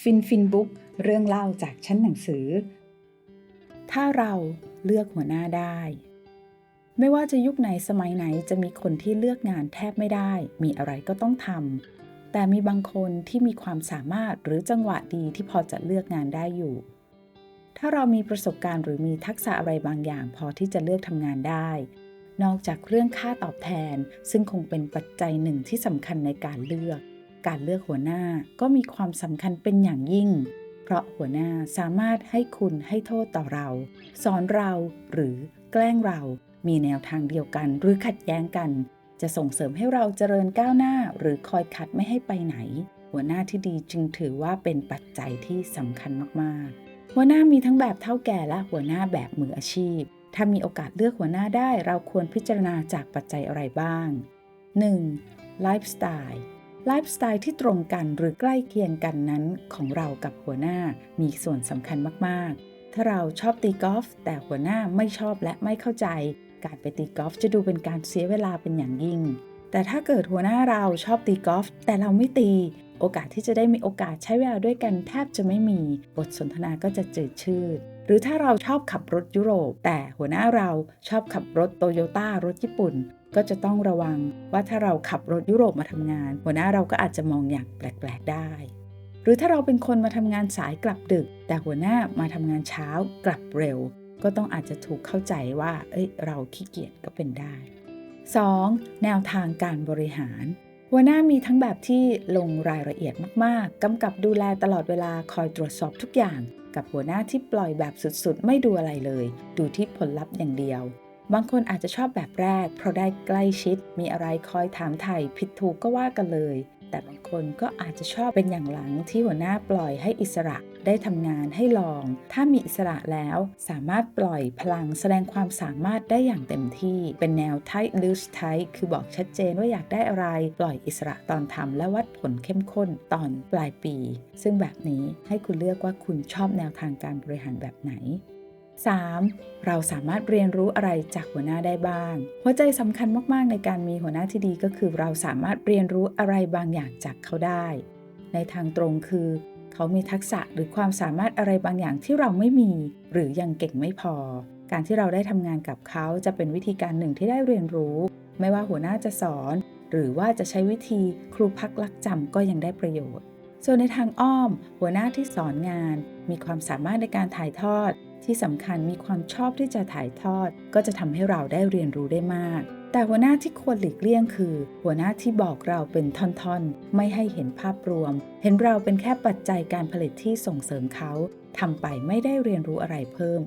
ฟินฟินบุ๊กเรื่องเล่าจากชั้นหนังสือ ถ้าเราเลือกหัวหน้าได้ ไม่ว่าจะยุคไหนสมัยไหนจะมีคนที่เลือกงานแทบไม่ได้ มีอะไรก็ต้องทำแต่มีบางคนที่มีความสามารถหรือจังหวะดีที่พอจะเลือกงานได้อยู่ ถ้าเรามีประสบการณ์หรือมีทักษะอะไรบางอย่าง พอที่จะเลือกทำงานได้ นอกจากเรื่องค่าตอบแทน ซึ่งคงเป็นปัจจัยหนึ่งที่สำคัญในการเลือก การเลือกหัวหน้าก็มีความสำคัญเป็นอย่างยิ่ง เพราะหัวหน้าสามารถให้คุณให้โทษต่อเรา สอนเราหรือแกล้งเรา มีแนวทางเดียวกันหรือขัดแย้งกัน จะส่งเสริมให้เราเจริญก้าวหน้าหรือคอยขัดไม่ให้ไปไหน หัวหน้าที่ดีจึงถือว่าเป็นปัจจัยที่สำคัญมากๆ หัวหน้ามีทั้งแบบเท่าแก่และหัวหน้าแบบมืออาชีพ ถ้ามีโอกาสเลือกหัวหน้าได้ เราควรพิจารณาจากปัจจัยอะไรบ้าง 1. ไลฟ์สไตล์ ไลฟ์สไตล์ที่ตรงกันหรือใกล้เคียงกันนั้นของเรากับหัวหน้ามีส่วนสำคัญมากๆ ถ้าเราชอบตีกอล์ฟแต่หัวหน้าไม่ชอบและไม่เข้าใจ การไปตีกอล์ฟจะดูเป็นการเสียเวลาเป็นอย่างยิ่ง แต่ถ้าเกิดหัวหน้าเราชอบตีกอล์ฟแต่เราไม่ตี โอกาสที่จะได้มีโอกาสใช้เวลาด้วยกันแทบจะไม่มี บทสนทนาก็จะจืดชืด รือถ้าเราชอบขับรถยุโรป แต่หัวหน้าเราชอบขับรถโตโยต้ารถญี่ปุ่น ก็จะต้องระวังว่าถ้าเราขับรถยุโรปมาทำงาน หัวหน้าเราก็อาจจะมองอย่างแปลกๆได้ หรือถ้าเราเป็นคนมาทำงานสายกลับดึก แต่หัวหน้ามาทำงานเช้ากลับเร็ว ก็ต้องอาจจะถูกเข้าใจว่า เอ้ย เราขี้เกียจก็เป็นได้ 2. แนวทางการบริหารหัวหน้ามีทั้งแบบที่ลงรายละเอียดมาก ๆ กำกับดูแลตลอดเวลาคอยตรวจสอบทุกอย่าง กับหัวหน้าที่ปล่อยแบบสุดๆ ไม่ดูอะไรเลย ดูที่ผลลัพธ์อย่างเดียว บางคนอาจจะชอบแบบแรก เพราะได้ใกล้ชิด มีอะไรคอยถามไถ่ผิดถูกก็ว่ากันเลย แต่บางคนก็อาจจะชอบเป็นอย่างหลังที่หัวหน้าปล่อยให้อิสระได้ทำงานให้ลอง ถ้ามีอิสระแล้วสามารถปล่อยพลังแสดงความสามารถได้อย่างเต็มที่ เป็นแนว tight loose tight คือบอกชัดเจนว่าอยากได้อะไร ปล่อยอิสระตอนทำและวัดผลเข้มข้นตอนปลายปี ซึ่งแบบนี้ให้คุณเลือกว่าคุณชอบแนวทางการบริหารแบบไหน 3. เราสามารถเรียนรู้อะไรจากหัวหน้าได้บ้าง หัวใจสำคัญมาก ๆ ในการมีหัวหน้าที่ดีก็คือ เราสามารถเรียนรู้อะไรบางอย่างจากเขาได้ ในทางตรงคือ เขามีทักษะหรือความสามารถอะไรบางอย่างที่เราไม่มี หรือยังเก่งไม่พอ การที่เราได้ทำงานกับเขาจะเป็นวิธีการหนึ่งที่ได้เรียนรู้ ไม่ว่าหัวหน้าจะสอน หรือว่าจะใช้วิธีครูพักลักจำก็ยังได้ประโยชน์ ส่วนในทางอ้อม หัวหน้าที่สอนงาน มีความสามารถในการถ่ายทอด ที่สำคัญมีความชอบที่จะถ่ายทอด ก็จะทำให้เราได้เรียนรู้ได้มาก แต่หัวหน้าที่ควรหลีกเลี่ยงคือ หัวหน้าที่บอกเราเป็นท่อนๆ ไม่ให้เห็นภาพรวม เห็นเราเป็นแค่ปัจจัยการผลิตที่ส่งเสริมเขาทำไปไม่ได้เรียนรู้อะไรเพิ่ม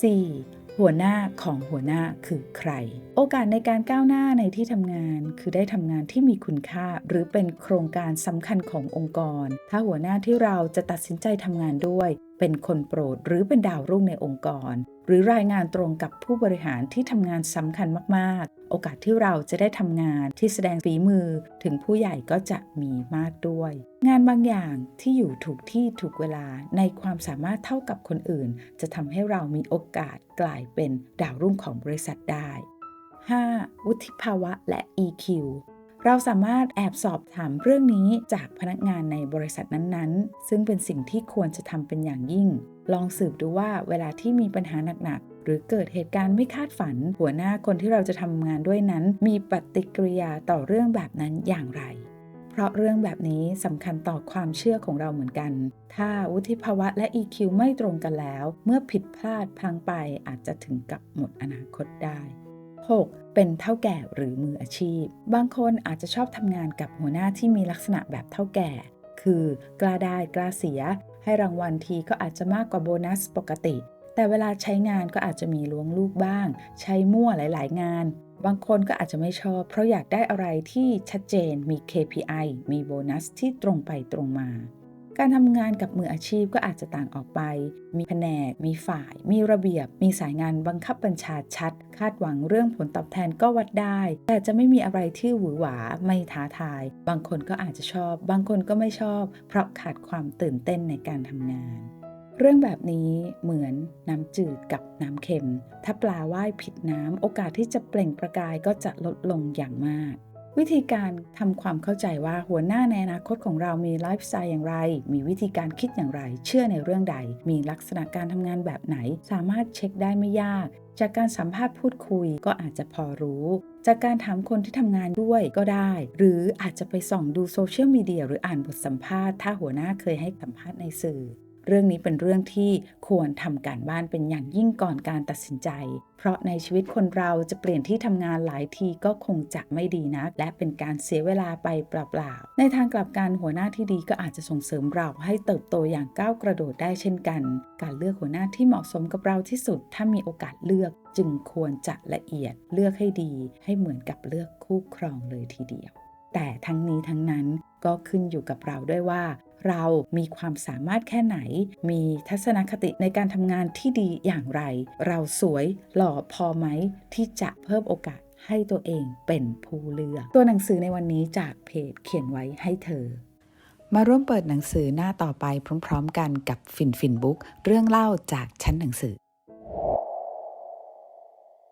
4. หัวหน้าของหัวหน้าคือใคร โอกาสในการก้าวหน้าในที่ทำงาน คือได้ทำงานที่มีคุณค่า หรือเป็นโครงการสำคัญขององค์กร ถ้าหัวหน้าที่เราจะตัดสินใจทำงานด้วย เป็นคนโปรดหรือเป็นดาวรุ่งในองค์กร หรือรายงานตรงกับผู้บริหารที่ทำงานสำคัญมากๆ โอกาสที่เราจะได้ทำงานที่แสดงฝีมือถึงผู้ใหญ่ก็จะมีมากด้วย งานบางอย่างที่อยู่ถูกที่ถูกเวลาในความสามารถเท่ากับคนอื่น จะทำให้เรามีโอกาสกลายเป็นดาวรุ่งของบริษัทได้ 5. วุฒิภาวะและ EQ เราสามารถแอบสอบถามเรื่องนี้จากพนักงานในบริษัทนั้นๆ ซึ่งเป็นสิ่งที่ควรจะทำเป็นอย่างยิ่ง ลองสืบดูว่าเวลาที่มีปัญหาหนักๆ หรือเกิดเหตุการณ์ไม่คาดฝัน หัวหน้าคนที่เราจะทำงานด้วยนั้น มีปฏิกิริยาต่อเรื่องแบบนั้นอย่างไร เพราะเรื่องแบบนี้สำคัญต่อความเชื่อของเราเหมือนกัน ถ้าวุฒิภาวะและ EQ ไม่ตรงกันแล้ว เมื่อผิดพลาดพลังไปอาจจะถึงกับหมดอนาคตได้ 6. เป็นเท่าแก่หรือมืออาชีพ บางคนอาจจะชอบทำงานกับหัวหน้าที่มีลักษณะแบบเท่าแก่ คือกล้าได้กล้าเสีย ให้รางวัลทีก็อาจจะมากกว่าโบนัสปกติ แต่เวลาใช้งานก็อาจจะมีล้วงลูกบ้าง ใช้มั่วหลาย ๆ งาน บางคนก็อาจจะไม่ชอบ เพราะอยากได้อะไรที่ชัดเจนมี KPI มีโบนัสที่ตรงไปตรงมา การทำงานกับมืออาชีพก็อาจจะต่างออกไป มีแผนก มีฝ่าย มีระเบียบ มีสายงานบังคับบัญชาชัด คาดหวังเรื่องผลตอบแทนก็วัดได้ แต่จะไม่มีอะไรที่หวือหวา ไม่ท้าทาย บางคนก็อาจจะชอบ บางคนก็ไม่ชอบ เพราะขาดความตื่นเต้นในการทำงาน เรื่องแบบนี้เหมือนน้ำจืดกับน้ำเค็ม ถ้าปลาว่ายผิดน้ำโอกาสที่จะเปล่งประกายก็จะลดลงอย่างมาก วิธีการทำความเข้าใจว่าหัวหน้าในอนาคตของเรามีไลฟ์สไตล์อย่างไร มีวิธีการคิดอย่างไร เชื่อในเรื่องใด มีลักษณะการทำงานแบบไหน สามารถเช็คได้ไม่ยาก จากการสัมภาษณ์พูดคุยก็อาจจะพอรู้ จากการถามคนที่ทำงานด้วยก็ได้ หรืออาจจะไปส่องดูโซเชียลมีเดียหรืออ่านบทสัมภาษณ์ถ้าหัวหน้าเคยให้สัมภาษณ์ในสื่อ เรื่องนี้เป็นเรื่องที่ควรทำการบ้านเป็นอย่างยิ่งก่อนการตัดสินใจ เพราะในชีวิตคนเราจะเปลี่ยนที่ทำงานหลายทีก็คงจะไม่ดีนักและเป็นการเสียเวลาไปเปล่าๆ ในทางกลับกันหัวหน้าที่ดีก็อาจจะส่งเสริมเราให้เติบโตอย่างก้าวกระโดดได้เช่นกัน การเลือกหัวหน้าที่เหมาะสมกับเราที่สุด ถ้ามีโอกาสเลือกจึงควรจะละเอียดเลือกให้ดี ให้เหมือนกับเลือกคู่ครองเลยทีเดียว แต่ทั้งนี้ทั้งนั้นก็ขึ้นอยู่กับเราด้วยว่า เรามีความสามารถแค่ไหน มีทัศนคติในการทำงานที่ดีอย่างไร เราสวยหล่อพอไหมที่จะเพิ่มโอกาสให้ตัวเองเป็นผู้เลือก ตัวหนังสือในวันนี้จากเพจเขียนไว้ให้เธอ มาร่วมเปิดหนังสือหน้าต่อไปพร้อม ๆ กันกับฟินฟินบุ๊กเรื่องเล่าจากชั้นหนังสือ